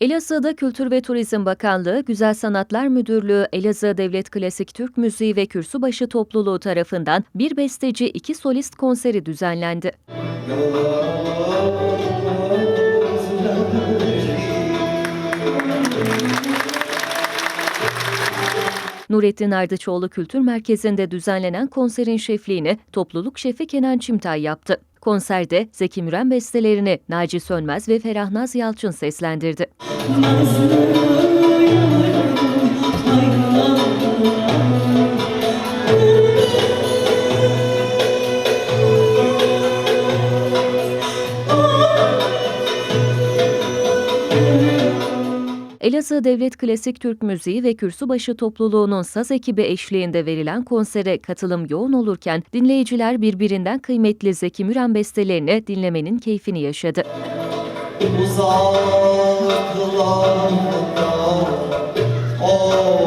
Elazığ'da Kültür ve Turizm Bakanlığı, Güzel Sanatlar Müdürlüğü, Elazığ Devlet Klasik Türk Müziği ve Kürsübaşı Topluluğu tarafından bir besteci iki solist konseri düzenlendi. Nurettin Ardıçoğlu Kültür Merkezi'nde düzenlenen konserin şefliğini topluluk şefi Kenan Çimtay yaptı. Konserde Zeki Müren bestelerini Naci Sönmez ve Ferahnaz Yalçın seslendirdi. Elazığ Devlet Klasik Türk Müziği ve Kürsübaşı Topluluğu'nun saz ekibi eşliğinde verilen konsere katılım yoğun olurken dinleyiciler birbirinden kıymetli Zeki Müren bestelerini dinlemenin keyfini yaşadı. Allahu Ekber. Oh.